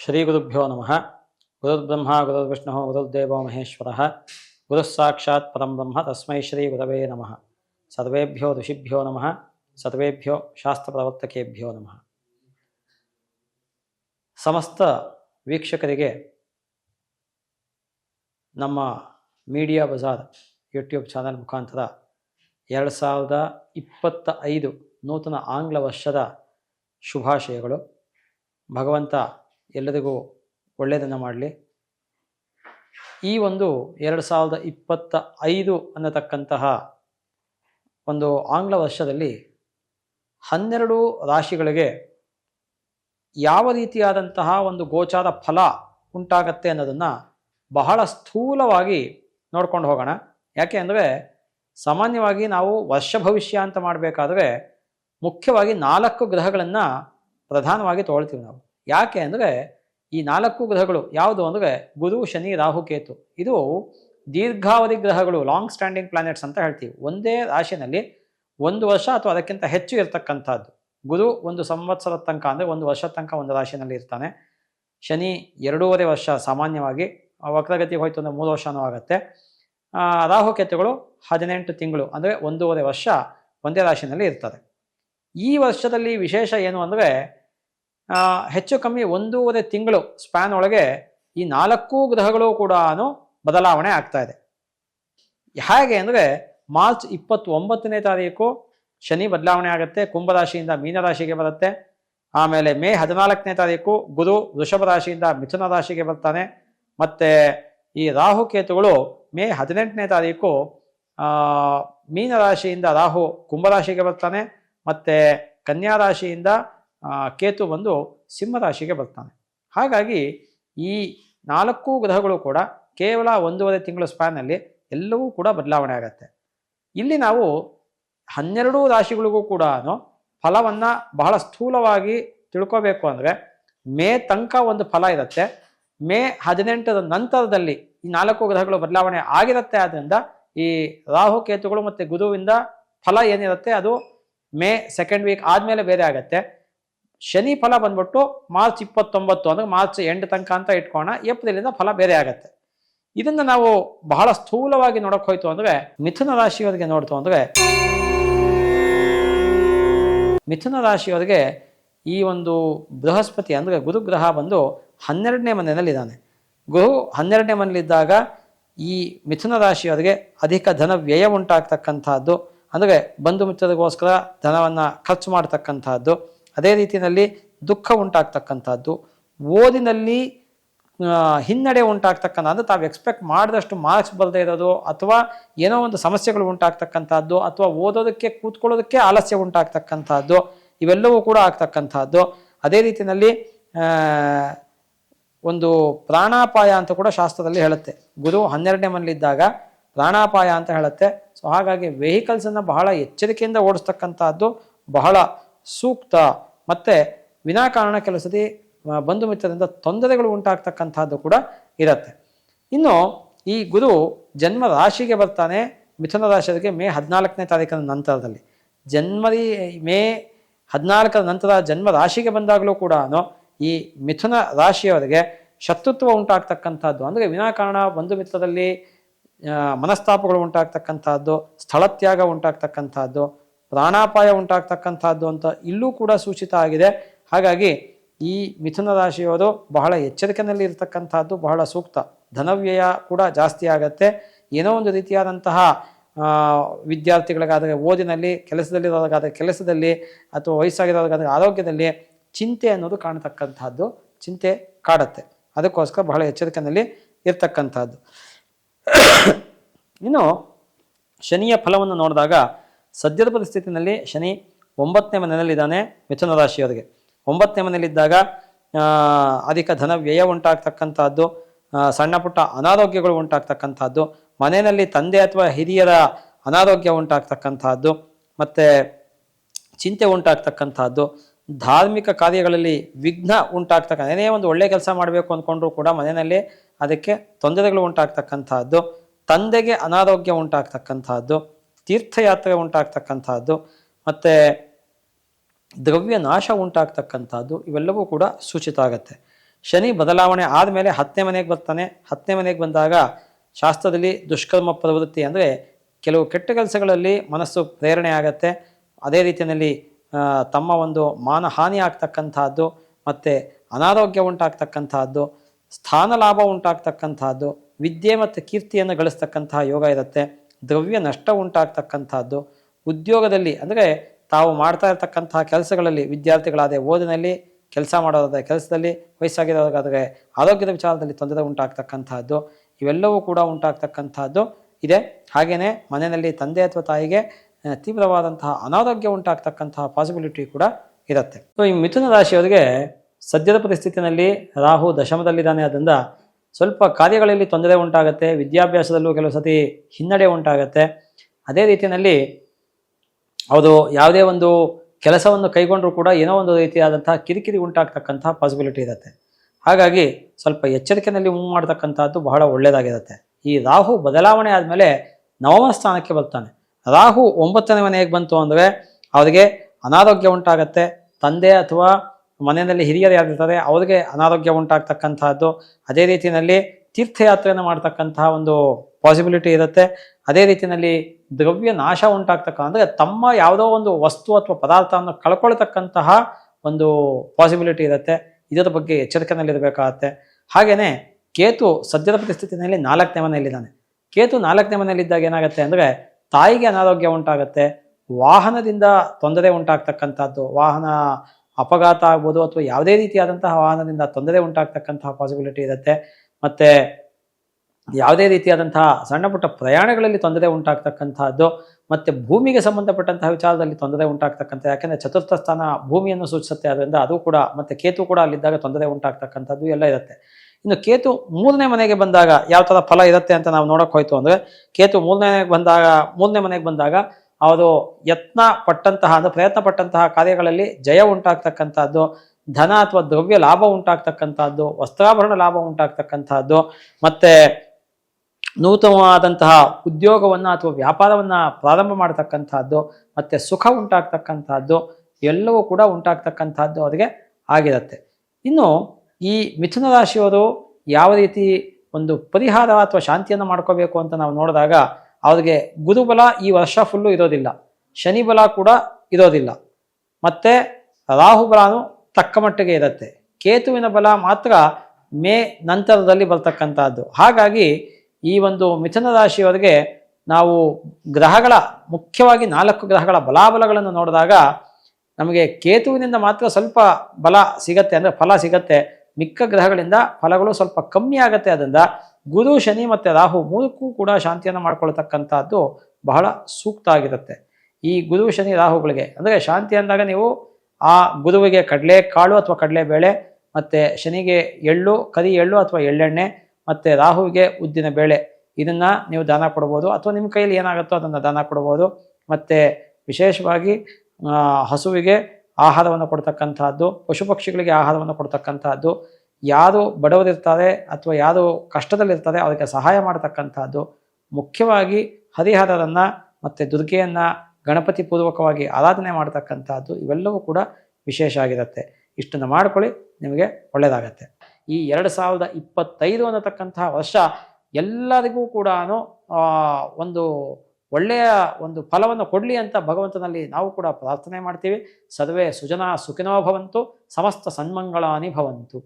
ಶ್ರೀಗುರುಭ್ಯೋ ನಮಃ. ಗುರುರ್ಬ್ರಹ್ಮ, ಗುರುರ್ವಿಷ್ಣು, ಗುರುರ್ದೇವೋ ಮಹೇಶ್ವರ. ಗುರುಸ್ಸಾಕ್ಷಾತ್ ಪರಂ ಬ್ರಹ್ಮ, ತಸ್ಮೈ ಶ್ರೀ ಗುರವೇ ನಮಃ. ಸರ್ವೇಭ್ಯೋ ಋಷಿಭ್ಯೋ ನಮಃ. ಸರ್ವೇಭ್ಯೋ ಶಾಸ್ತ್ರಪ್ರವರ್ತಕೇಭ್ಯೋ ನಮಃ. ಸಮಸ್ತ ವೀಕ್ಷಕರಿಗೆ ನಮ್ಮ ಮೀಡಿಯಾ ಬಜಾರ್ ಯೂಟ್ಯೂಬ್ ಚಾನಲ್ ಮುಖಾಂತರ ಎರಡು ಸಾವಿರದ ಇಪ್ಪತ್ತ ಐದು ನೂತನ ಆಂಗ್ಲ ವರ್ಷದ ಶುಭಾಶಯಗಳು. ಭಗವಂತ ಎಲ್ಲರಿಗೂ ಒಳ್ಳೆಯದನ್ನು ಮಾಡಲಿ. ಈ ಒಂದು ಎರಡು ಸಾವಿರದ ಇಪ್ಪತ್ತ ಐದು ಅನ್ನತಕ್ಕಂತಹ ಒಂದು ಆಂಗ್ಲ ವರ್ಷದಲ್ಲಿ ಹನ್ನೆರಡು ರಾಶಿಗಳಿಗೆ ಯಾವ ರೀತಿಯಾದಂತಹ ಒಂದು ಗೋಚಾರ ಫಲ ಉಂಟಾಗತ್ತೆ ಅನ್ನೋದನ್ನು ಬಹಳ ಸ್ಥೂಲವಾಗಿ ನೋಡ್ಕೊಂಡು ಹೋಗೋಣ. ಯಾಕೆ ಅಂದರೆ ಸಾಮಾನ್ಯವಾಗಿ ನಾವು ವರ್ಷ ಭವಿಷ್ಯ ಅಂತ ಮಾಡಬೇಕಾದ್ರೆ ಮುಖ್ಯವಾಗಿ ನಾಲ್ಕು ಗ್ರಹಗಳನ್ನು ಪ್ರಧಾನವಾಗಿ ತೊಗೊಳ್ತೀವಿ ನಾವು. ಯಾಕೆ ಅಂದರೆ ಈ ನಾಲ್ಕು ಗ್ರಹಗಳು ಯಾವುದು ಅಂದರೆ ಗುರು, ಶನಿ, ರಾಹು, ಕೇತು. ಇದು ದೀರ್ಘಾವಧಿ ಗ್ರಹಗಳು ಲಾಂಗ್ ಸ್ಟ್ಯಾಂಡಿಂಗ್ ಪ್ಲಾನೆಟ್ಸ್ ಅಂತ ಹೇಳ್ತೀವಿ. ಒಂದೇ ರಾಶಿನಲ್ಲಿ ಒಂದು ವರ್ಷ ಅಥವಾ ಅದಕ್ಕಿಂತ ಹೆಚ್ಚು ಇರತಕ್ಕಂಥದ್ದು. ಗುರು ಒಂದು ಸಂವತ್ಸರ ತನಕ ಅಂದರೆ ಒಂದು ವರ್ಷ ತನಕ ಒಂದು ರಾಶಿನಲ್ಲಿ ಇರ್ತಾನೆ. ಶನಿ ಎರಡೂವರೆ ವರ್ಷ ಸಾಮಾನ್ಯವಾಗಿ ವಕ್ರಗತಿ ಹೋಯ್ತು ಅಂದರೆ ಮೂರು ವರ್ಷನೂ ಆಗುತ್ತೆ. ರಾಹುಕೇತುಗಳು ಹದಿನೆಂಟು ತಿಂಗಳು ಅಂದರೆ ಒಂದೂವರೆ ವರ್ಷ ಒಂದೇ ರಾಶಿನಲ್ಲಿ ಇರ್ತದೆ. ಈ ವರ್ಷದಲ್ಲಿ ವಿಶೇಷ ಏನು ಅಂದರೆ ಹೆಚ್ಚು ಕಮ್ಮಿ ಒಂದೂವರೆ ತಿಂಗಳು ಸ್ಪ್ಯಾನ್ ಒಳಗೆ ಈ ನಾಲ್ಕು ಗ್ರಹಗಳು ಕೂಡ ಬದಲಾವಣೆ ಆಗ್ತಾ ಇದೆ. ಹೇಗೆ ಅಂದರೆ ಮಾರ್ಚ್ ಇಪ್ಪತ್ತೊಂಬತ್ತನೇ ತಾರೀಕು ಶನಿ ಬದಲಾವಣೆ ಆಗುತ್ತೆ ಕುಂಭರಾಶಿಯಿಂದ ಮೀನರಾಶಿಗೆ ಬರುತ್ತೆ, ಆಮೇಲೆ ಮೇ ಹದಿನಾಲ್ಕನೇ ತಾರೀಕು ಗುರು ವೃಷಭ ರಾಶಿಯಿಂದ ಮಿಥುನ ರಾಶಿಗೆ ಬರ್ತಾನೆ, ಮತ್ತು ಈ ರಾಹುಕೇತುಗಳು ಮೇ ಹದಿನೆಂಟನೇ ತಾರೀಕು ಮೀನರಾಶಿಯಿಂದ ರಾಹು ಕುಂಭರಾಶಿಗೆ ಬರ್ತಾನೆ, ಮತ್ತು ಕನ್ಯಾ ರಾಶಿಯಿಂದ ಕೇತು ಬಂದು ಸಿಂಹರಾಶಿಗೆ ಬರ್ತಾನೆ. ಹಾಗಾಗಿ ಈ ನಾಲ್ಕು ಗ್ರಹಗಳು ಕೂಡ ಕೇವಲ ಒಂದೂವರೆ ತಿಂಗಳ ಸ್ಪ್ಯಾನಲ್ಲಿ ಎಲ್ಲವೂ ಕೂಡ ಬದಲಾವಣೆ ಆಗತ್ತೆ. ಇಲ್ಲಿ ನಾವು ಹನ್ನೆರಡು ರಾಶಿಗಳಿಗೂ ಕೂಡ ಫಲವನ್ನು ಬಹಳ ಸ್ಥೂಲವಾಗಿ ತಿಳ್ಕೋಬೇಕು ಅಂದರೆ ಮೇ ತನಕ ಒಂದು ಫಲ ಇರುತ್ತೆ. ಮೇ ಹದಿನೆಂಟರ ನಂತರದಲ್ಲಿ ಈ ನಾಲ್ಕು ಗ್ರಹಗಳು ಬದಲಾವಣೆ ಆಗಿರುತ್ತೆ. ಆದ್ದರಿಂದ ಈ ರಾಹು, ಕೇತುಗಳು ಮತ್ತು ಗುರುವಿಂದ ಫಲ ಏನಿರುತ್ತೆ ಅದು ಮೇ ಸೆಕೆಂಡ್ ವೀಕ್ ಆದಮೇಲೆ ಬೇರೆ ಆಗತ್ತೆ. ಶನಿ ಫಲ ಬಂದ್ಬಿಟ್ಟು ಮಾರ್ಚ್ ಇಪ್ಪತ್ತೊಂಬತ್ತು, ಅಂದ್ರೆ ಮಾರ್ಚ್ ಎಂಡ್ ತನಕ ಅಂತ ಇಟ್ಕೋಣ ಏಪ್ರಿಲಿಂದ ಫಲ ಬೇರೆ ಆಗತ್ತೆ. ಇದನ್ನ ನಾವು ಬಹಳ ಸ್ಥೂಲವಾಗಿ ನೋಡಕ್ ಹೋಯ್ತು ಅಂದ್ರೆ ಮಿಥುನ ರಾಶಿಯವರಿಗೆ ನೋಡ್ತು ಅಂದ್ರೆ ಮಿಥುನ ರಾಶಿಯವರಿಗೆ ಈ ಒಂದು ಬೃಹಸ್ಪತಿ ಅಂದ್ರೆ ಗುರುಗ್ರಹ ಬಂದು ಹನ್ನೆರಡನೇ ಮನೆಯಲ್ಲಿದ್ದಾನೆ ಗುರು ಹನ್ನೆರಡನೇ ಮನೆಯಲ್ಲಿದ್ದಾಗ ಈ ಮಿಥುನ ರಾಶಿಯವರಿಗೆ ಅಧಿಕ ಧನ ವ್ಯಯ ಉಂಟಾಗ್ತಕ್ಕಂತಹದ್ದು ಅಂದರೆ ಬಂಧು ಮಿತ್ರರಿಗೋಸ್ಕರ ಧನವನ್ನು ಖರ್ಚು ಮಾಡ್ತಕ್ಕಂತಹದ್ದು ಅದೇ ರೀತಿಯಲ್ಲಿ ದುಃಖ ಉಂಟಾಗ್ತಕ್ಕಂಥದ್ದು. ಓದಿನಲ್ಲಿ ಹಿನ್ನಡೆ ಉಂಟಾಗ್ತಕ್ಕಂಥ, ಅಂದರೆ ತಾವು ಎಕ್ಸ್ಪೆಕ್ಟ್ ಮಾಡಿದಷ್ಟು ಮಾರ್ಕ್ಸ್ ಬರದೇ ಇರೋದು, ಅಥವಾ ಏನೋ ಒಂದು ಸಮಸ್ಯೆಗಳು ಉಂಟಾಗ್ತಕ್ಕಂಥದ್ದು, ಅಥವಾ ಓದೋದಕ್ಕೆ, ಕೂತ್ಕೊಳ್ಳೋದಕ್ಕೆ ಆಲಸ್ಯ ಉಂಟಾಗ್ತಕ್ಕಂಥದ್ದು, ಇವೆಲ್ಲವೂ ಕೂಡ ಆಗ್ತಕ್ಕಂಥದ್ದು. ಅದೇ ರೀತಿಯಲ್ಲಿ ಒಂದು ಪ್ರಾಣಾಪಾಯ ಅಂತ ಕೂಡ ಶಾಸ್ತ್ರದಲ್ಲಿ ಹೇಳುತ್ತೆ. ಗುರು ಹನ್ನೆರಡನೇ ಮನೇಲಿದ್ದಾಗ ಪ್ರಾಣಾಪಾಯ ಅಂತ ಹೇಳುತ್ತೆ. ಸೊ ಹಾಗಾಗಿ ವೆಹಿಕಲ್ಸನ್ನು ಬಹಳ ಎಚ್ಚರಿಕೆಯಿಂದ ಓಡಿಸ್ತಕ್ಕಂಥದ್ದು ಬಹಳ ಸೂಕ್ತ ಮತ್ತೆ ವಿನಾಕಾರಣ ಕೆಲವು ಸತಿ ಬಂಧು ಮಿತ್ರದಿಂದ ತೊಂದರೆಗಳು ಉಂಟಾಗ್ತಕ್ಕಂಥದ್ದು ಕೂಡ ಇರತ್ತೆ. ಇನ್ನು ಈ ಗುರು ಜನ್ಮ ರಾಶಿಗೆ ಬರ್ತಾನೆ, ಮಿಥುನ ರಾಶಿಯವರಿಗೆ ಮೇ ಹದಿನಾಲ್ಕನೇ ತಾರೀಕಿನ ನಂತರದಲ್ಲಿ. ಜನ್ಮದಿ, ಮೇ ಹದಿನಾಲ್ಕರ ನಂತರ ಜನ್ಮ ರಾಶಿಗೆ ಬಂದಾಗಲೂ ಕೂಡ ಈ ಮಿಥುನ ರಾಶಿಯವರಿಗೆ ಶತ್ರುತ್ವ ಉಂಟಾಗ್ತಕ್ಕಂಥದ್ದು, ಅಂದರೆ ವಿನಾಕಾರಣ ಬಂಧು ಮಿತ್ರದಲ್ಲಿ ಮನಸ್ತಾಪಗಳು ಉಂಟಾಗ್ತಕ್ಕಂಥದ್ದು, ಸ್ಥಳತ್ಯಾಗ ಉಂಟಾಗ್ತಕ್ಕಂಥದ್ದು ಪ್ರಾಣಾಪಾಯ ಉಂಟಾಗ್ತಕ್ಕಂಥದ್ದು ಅಂತ ಇಲ್ಲೂ ಕೂಡ ಸೂಚಿತ ಆಗಿದೆ. ಹಾಗಾಗಿ ಈ ಮಿಥುನ ರಾಶಿಯವರು ಬಹಳ ಎಚ್ಚರಿಕೆಯಲ್ಲಿ ಇರತಕ್ಕಂಥದ್ದು ಬಹಳ ಸೂಕ್ತ. ಧನವ್ಯಯ ಕೂಡ ಜಾಸ್ತಿ ಆಗತ್ತೆ. ಏನೋ ಒಂದು ರೀತಿಯಾದಂತಹ ವಿದ್ಯಾರ್ಥಿಗಳಿಗಾದರೆ ಓದಿನಲ್ಲಿ ಕೆಲಸದಲ್ಲಿರೋದಾದರೆ ಕೆಲಸದಲ್ಲಿ ಅಥವಾ ವಯಸ್ಸಾಗಿರೋದಾದರೆ ಆರೋಗ್ಯದಲ್ಲಿ ಚಿಂತೆ ಅನ್ನೋದು ಕಾಣತಕ್ಕಂಥದ್ದು, ಚಿಂತೆ ಕಾಡತ್ತೆ. ಅದಕ್ಕೋಸ್ಕರ ಬಹಳ ಎಚ್ಚರಿಕೆಯಲ್ಲಿ ಇರ್ತಕ್ಕಂಥದ್ದು. ಇನ್ನು ಶನಿಯ ಫಲವನ್ನು ನೋಡಿದಾಗ ಸದ್ಯದ ಪರಿಸ್ಥಿತಿನಲ್ಲಿ ಶನಿ ಒಂಬತ್ತನೇ ಮನೆಯಲ್ಲಿದ್ದಾನೆ, ಮಿಥುನ ರಾಶಿಯವರಿಗೆ ಒಂಬತ್ತನೇ ಮನೆಯಲ್ಲಿದ್ದಾಗ ಅಧಿಕ ಧನ ವ್ಯಯ ಉಂಟಾಗ್ತಕ್ಕಂಥದ್ದು ಸಣ್ಣ ಪುಟ್ಟ ಅನಾರೋಗ್ಯಗಳು ಉಂಟಾಗ್ತಕ್ಕಂಥದ್ದು ಮನೆಯಲ್ಲಿ ತಂದೆ ಅಥವಾ ಹಿರಿಯರ ಅನಾರೋಗ್ಯ ಉಂಟಾಗ್ತಕ್ಕಂಥದ್ದು ಮತ್ತು ಚಿಂತೆ ಉಂಟಾಗ್ತಕ್ಕಂಥದ್ದು ಧಾರ್ಮಿಕ ಕಾರ್ಯಗಳಲ್ಲಿ ವಿಘ್ನ ಉಂಟಾಗ್ತಕ್ಕ, ಏನೇ ಒಂದು ಒಳ್ಳೆಯ ಕೆಲಸ ಮಾಡಬೇಕು ಅಂದ್ಕೊಂಡ್ರು ಕೂಡ ಮನೆಯಲ್ಲಿ ಅದಕ್ಕೆ ತೊಂದರೆಗಳು ಉಂಟಾಗ್ತಕ್ಕಂಥದ್ದು ತಂದೆಗೆ ಅನಾರೋಗ್ಯ ಉಂಟಾಗ್ತಕ್ಕಂಥದ್ದು ತೀರ್ಥಯಾತ್ರೆ ಉಂಟಾಗ್ತಕ್ಕಂಥದ್ದು, ಮತ್ತು ದ್ರವ್ಯ ನಾಶ ಉಂಟಾಗ್ತಕ್ಕಂಥದ್ದು, ಇವೆಲ್ಲವೂ ಕೂಡ ಸೂಚಿತ ಆಗತ್ತೆ. ಶನಿ ಬದಲಾವಣೆ ಆದಮೇಲೆ ಹತ್ತನೇ ಮನೆಗೆ ಬರ್ತಾನೆ. ಹತ್ತನೇ ಮನೆಗೆ ಬಂದಾಗ ಶಾಸ್ತ್ರದಲ್ಲಿ ದುಷ್ಕರ್ಮ ಪ್ರವೃತ್ತಿ ಅಂದರೆ ಕೆಲವು ಕೆಟ್ಟ ಕೆಲಸಗಳಲ್ಲಿ ಮನಸ್ಸು ಪ್ರೇರಣೆ ಆಗತ್ತೆ. ಅದೇ ರೀತಿಯಲ್ಲಿ ತಮ್ಮ ಒಂದು ಮಾನಹಾನಿ ಆಗ್ತಕ್ಕಂಥದ್ದು, ಮತ್ತು ಅನಾರೋಗ್ಯ ಉಂಟಾಗ್ತಕ್ಕಂಥದ್ದು ಸ್ಥಾನ ಲಾಭ ಉಂಟಾಗ್ತಕ್ಕಂಥದ್ದು, ವಿದ್ಯೆ ಮತ್ತು ಕೀರ್ತಿಯನ್ನು ಗಳಿಸ್ತಕ್ಕಂತಹ ಯೋಗ ಇರುತ್ತೆ. ದ್ರವ್ಯ ನಷ್ಟ ಉಂಟಾಗ್ತಕ್ಕಂಥದ್ದು. ಉದ್ಯೋಗದಲ್ಲಿ ಅಂದರೆ ತಾವು ಮಾಡ್ತಾ ಇರತಕ್ಕಂತಹ ಕೆಲಸಗಳಲ್ಲಿ ವಿದ್ಯಾರ್ಥಿಗಳಾದ ಓದಿನಲ್ಲಿ, ಕೆಲಸ ಮಾಡೋದಾದರೆ ಕೆಲಸದಲ್ಲಿ ವಯಸ್ಸಾಗಿರೋದಾದರೆ ಆರೋಗ್ಯದ ವಿಚಾರದಲ್ಲಿ ತೊಂದರೆ ಉಂಟಾಗ್ತಕ್ಕಂಥದ್ದು. ಇವೆಲ್ಲವೂ ಕೂಡ ಉಂಟಾಗ್ತಕ್ಕಂಥದ್ದು. ಇದೆ. ಹಾಗೆಯೇ ಮನೆಯಲ್ಲಿ ತಂದೆ ಅಥವಾ ತಾಯಿಗೆ ತೀವ್ರವಾದಂತಹ ಅನಾರೋಗ್ಯ ಉಂಟಾಗ್ತಕ್ಕಂತಹ ಪಾಸಿಬಿಲಿಟಿ ಕೂಡ ಇರುತ್ತೆ. ಸೊ ಈ ಮಿಥುನ ರಾಶಿಯವರಿಗೆ ಸದ್ಯದ ಪರಿಸ್ಥಿತಿನಲ್ಲಿ ರಾಹು ದಶಮದಲ್ಲಿದ್ದಾನೆ. ಅದರಿಂದ ಸ್ವಲ್ಪ ಕಾರ್ಯಗಳಲ್ಲಿ ತೊಂದರೆ ಉಂಟಾಗುತ್ತೆ, ವಿದ್ಯಾಭ್ಯಾಸದಲ್ಲೂ ಕೆಲವು ಸತಿ ಹಿನ್ನಡೆ ಉಂಟಾಗತ್ತೆ. ಅದೇ ರೀತಿಯಲ್ಲಿ ಅವರು ಯಾವುದೇ ಒಂದು ಕೆಲಸವನ್ನು ಕೈಗೊಂಡರೂ ಕೂಡ ಏನೋ ಒಂದು ರೀತಿಯಾದಂತಹ ಕಿರಿಕಿರಿ ಉಂಟಾಗ್ತಕ್ಕಂತಹ ಪಾಸಿಬಿಲಿಟಿ ಇರುತ್ತೆ. ಹಾಗಾಗಿ ಸ್ವಲ್ಪ ಎಚ್ಚರಿಕೆಯಲ್ಲಿ ಮೂವ್ ಮಾಡ್ತಕ್ಕಂಥದ್ದು ಬಹಳ ಒಳ್ಳೆಯದಾಗಿರುತ್ತೆ ಈ ರಾಹು ಬದಲಾವಣೆ ಆದಮೇಲೆ ನವಮ ಸ್ಥಾನಕ್ಕೆ ಬರ್ತಾನೆ. ರಾಹು ಒಂಬತ್ತನೇ ಮನೆಗೆ ಬಂತು ಅಂದರೆ ಅವರಿಗೆ ಅನಾರೋಗ್ಯ ಉಂಟಾಗತ್ತೆ. ತಂದೆ ಅಥವಾ ಮನೆಯಲ್ಲಿ ಹಿರಿಯರು ಯಾರಿರ್ತಾರೆ ಅವ್ರಿಗೆ ಅನಾರೋಗ್ಯ ಉಂಟಾಗ್ತಕ್ಕಂತಹದ್ದು, ಅದೇ ರೀತಿಯಲ್ಲಿ ತೀರ್ಥಯಾತ್ರೆಯನ್ನು ಮಾಡ್ತಕ್ಕಂತಹ ಒಂದು ಪಾಸಿಬಿಲಿಟಿ ಇರುತ್ತೆ. ಅದೇ ರೀತಿಯಲ್ಲಿ ದ್ರವ್ಯ ನಾಶ ಉಂಟಾಗ್ತಕ್ಕ, ಅಂದರೆ ತಮ್ಮ ಯಾವುದೋ ಒಂದು ವಸ್ತು ಅಥವಾ ಪದಾರ್ಥವನ್ನು ಕಳ್ಕೊಳ್ತಕ್ಕಂತಹ ಒಂದು ಪಾಸಿಬಿಲಿಟಿ ಇರುತ್ತೆ. ಇದರ ಬಗ್ಗೆ ಎಚ್ಚರಿಕೆಯಲ್ಲಿರಬೇಕಾಗತ್ತೆ ಹಾಗೆಯೇ ಕೇತು ಸದ್ಯದ ಪರಿಸ್ಥಿತಿನಲ್ಲಿ ನಾಲ್ಕನೇ ಮನೆಯಲ್ಲಿದ್ದಾನೆ. ಕೇತು ನಾಲ್ಕನೇ ಮನೆಯಲ್ಲಿದ್ದಾಗ ಏನಾಗುತ್ತೆ ಅಂದರೆ ತಾಯಿಗೆ ಅನಾರೋಗ್ಯ ಉಂಟಾಗುತ್ತೆ, ವಾಹನದಿಂದ ತೊಂದರೆ ಉಂಟಾಗ್ತಕ್ಕಂಥದ್ದು ವಾಹನ ಅಪಘಾತ ಆಗ್ಬೋದು ಅಥವಾ ಯಾವುದೇ ರೀತಿಯಾದಂತಹ ವಾಹನದಿಂದ ತೊಂದರೆ ಉಂಟಾಗ್ತಕ್ಕಂತಹ ಪಾಸಿಬಿಲಿಟಿ ಇರುತ್ತೆ. ಮತ್ತು ಯಾವುದೇ ರೀತಿಯಾದಂತಹ ಸಣ್ಣ ಪುಟ್ಟ ಪ್ರಯಾಣಗಳಲ್ಲಿ ತೊಂದರೆ ಉಂಟಾಗ್ತಕ್ಕಂತಹದ್ದು, ಮತ್ತು ಭೂಮಿಗೆ ಸಂಬಂಧಪಟ್ಟಂತಹ ವಿಚಾರದಲ್ಲಿ ತೊಂದರೆ ಉಂಟಾಗ್ತಕ್ಕಂಥ, ಯಾಕೆಂದರೆ ಚತುರ್ಥ ಸ್ಥಾನ ಭೂಮಿಯನ್ನು ಸೂಚಿಸುತ್ತೆ, ಅದರಿಂದ ಅದು ಕೂಡ, ಮತ್ತು ಕೇತು ಕೂಡ ಅಲ್ಲಿದ್ದಾಗ ತೊಂದರೆ ಉಂಟಾಗ್ತಕ್ಕಂಥದ್ದು ಎಲ್ಲ ಇರುತ್ತೆ. ಇನ್ನು ಕೇತು ಮೂರನೇ ಮನೆಗೆ ಬಂದಾಗ ಯಾವ ಥರ ಫಲ ಇರುತ್ತೆ ಅಂತ ನಾವು ನೋಡೋಕೆ ಹೋಯ್ತು ಅಂದರೆ, ಕೇತು ಮೂರನೇ ಮನೆಗೆ ಬಂದಾಗ, ಮೂರನೇ ಮನೆಗೆ ಬಂದಾಗ ಅವರು ಯತ್ನ ಪಟ್ಟಂತಹ ಅಂದರೆ ಪ್ರಯತ್ನ ಪಟ್ಟಂತಹ ಕಾರ್ಯಗಳಲ್ಲಿ ಜಯ ಉಂಟಾಗ್ತಕ್ಕಂಥದ್ದು, ಧನ ಅಥವಾ ದ್ರವ್ಯ ಲಾಭ ಉಂಟಾಗ್ತಕ್ಕಂಥದ್ದು, ವಸ್ತ್ರಾಭರಣ ಲಾಭ ಉಂಟಾಗ್ತಕ್ಕಂಥದ್ದು, ಮತ್ತೆ ನೂತನವಾದಂತಹ ಉದ್ಯೋಗವನ್ನು ಅಥವಾ ವ್ಯಾಪಾರವನ್ನು ಪ್ರಾರಂಭ ಮಾಡ್ತಕ್ಕಂಥದ್ದು, ಮತ್ತು ಸುಖ ಉಂಟಾಗ್ತಕ್ಕಂಥದ್ದು, ಎಲ್ಲವೂ ಕೂಡ ಉಂಟಾಗ್ತಕ್ಕಂಥದ್ದು ಅವರಿಗೆ ಆಗಿರುತ್ತೆ. ಇನ್ನು ಈ ಮಿಥುನ ರಾಶಿಯವರು ಯಾವ ರೀತಿ ಒಂದು ಪರಿಹಾರ ಅಥವಾ ಶಾಂತಿಯನ್ನು ಮಾಡ್ಕೋಬೇಕು ಅಂತ ನಾವು ನೋಡಿದಾಗ ಅವ್ರಿಗೆ ಗುರುಬಲ ಈ ವರ್ಷ ಫುಲ್ಲು ಇರೋದಿಲ್ಲ. ಶನಿ ಬಲ ಕೂಡ ಇರೋದಿಲ್ಲ. ಮತ್ತು ರಾಹುಬಲನು ತಕ್ಕ ಮಟ್ಟಿಗೆ ಇರುತ್ತೆ. ಕೇತುವಿನ ಬಲ ಮಾತ್ರ ಮೇ ನಂತರದಲ್ಲಿ ಬರ್ತಕ್ಕಂಥದ್ದು ಹಾಗಾಗಿ ಈ ಒಂದು ಮಿಥುನ ರಾಶಿಯವರಿಗೆ ನಾವು ಗ್ರಹಗಳ, ಮುಖ್ಯವಾಗಿ ನಾಲ್ಕು ಗ್ರಹಗಳ ಬಲಾಬಲಗಳನ್ನು ನೋಡಿದಾಗ ನಮಗೆ ಕೇತುವಿನಿಂದ ಮಾತ್ರ ಸ್ವಲ್ಪ ಬಲ ಸಿಗತ್ತೆ, ಅಂದರೆ ಫಲ ಸಿಗತ್ತೆ. ಮಿಕ್ಕ ಗ್ರಹಗಳಿಂದ ಫಲಗಳು ಸ್ವಲ್ಪ ಕಮ್ಮಿ ಆಗುತ್ತೆ. ಅದರಿಂದ ಗುರು, ಶನಿ ಮತ್ತು ರಾಹು ಮೂರಕ್ಕೂ ಕೂಡ ಶಾಂತಿಯನ್ನು ಮಾಡ್ಕೊಳ್ತಕ್ಕಂಥದ್ದು ಬಹಳ ಸೂಕ್ತ ಆಗಿರುತ್ತೆ ಈ ಗುರು, ಶನಿ, ರಾಹುಗಳಿಗೆ ಅಂದರೆ ಶಾಂತಿ ಅಂದಾಗ ನೀವು ಆ ಗುರುವಿಗೆ ಕಡಲೆ ಕಾಳು ಅಥವಾ ಕಡಲೆಬೇಳೆ ಮತ್ತು ಶನಿಗೆ ಎಳ್ಳು, ಕರಿ ಎಳ್ಳು ಅಥವಾ ಎಳ್ಳೆಣ್ಣೆ ಮತ್ತು ರಾಹುವಿಗೆ ಉದ್ದಿನ ಬೇಳೆ ಇದನ್ನು ನೀವು ದಾನ ಕೊಡ್ಬೋದು. ಅಥವಾ ನಿಮ್ಮ ಕೈಯಲ್ಲಿ ಏನಾಗುತ್ತೋ ಅದನ್ನು ದಾನ ಕೊಡ್ಬೋದು. ಮತ್ತು ವಿಶೇಷವಾಗಿ ಹಸುವಿಗೆ ಆಹಾರವನ್ನು ಕೊಡ್ತಕ್ಕಂಥದ್ದು ಪಶು ಪಕ್ಷಿಗಳಿಗೆ ಆಹಾರವನ್ನು ಕೊಡ್ತಕ್ಕಂತಹದ್ದು ಯಾರು ಬಡವದಿರ್ತದೆ ಅಥವಾ ಯಾರು ಕಷ್ಟದಲ್ಲಿರ್ತದೆ ಅವರಿಗೆ ಸಹಾಯ ಮಾಡತಕ್ಕಂಥದ್ದು ಮುಖ್ಯವಾಗಿ ಹರಿಹರರನ್ನು ಮತ್ತು ದುರ್ಗೆಯನ್ನು ಗಣಪತಿ ಪೂರ್ವಕವಾಗಿ ಆರಾಧನೆ ಮಾಡತಕ್ಕಂಥದ್ದು ಇವೆಲ್ಲವೂ ಕೂಡ ವಿಶೇಷ ಆಗಿರುತ್ತೆ. ಇಷ್ಟನ್ನು ಮಾಡ್ಕೊಳ್ಳಿ, ನಿಮಗೆ ಒಳ್ಳೆಯದಾಗತ್ತೆ. ಈ ಎರಡು ಸಾವಿರದ ಇಪ್ಪತ್ತೈದು ಅನ್ನತಕ್ಕಂತಹ ವರ್ಷ ಎಲ್ಲರಿಗೂ ಕೂಡ ಒಂದು ಒಳ್ಳೆಯ ಒಂದು ಫಲವನ್ನು ಕೊಡಲಿ ಅಂತ ಭಗವಂತನಲ್ಲಿ ನಾವು ಕೂಡ ಪ್ರಾರ್ಥನೆ ಮಾಡ್ತೀವಿ. ಸರ್ವೇ ಸುಜನಾ ಸುಖಿನೋ ಭವಂತು, ಸಮಸ್ತ ಸನ್ಮಂಗಳಾನಿ ಭವಂತು.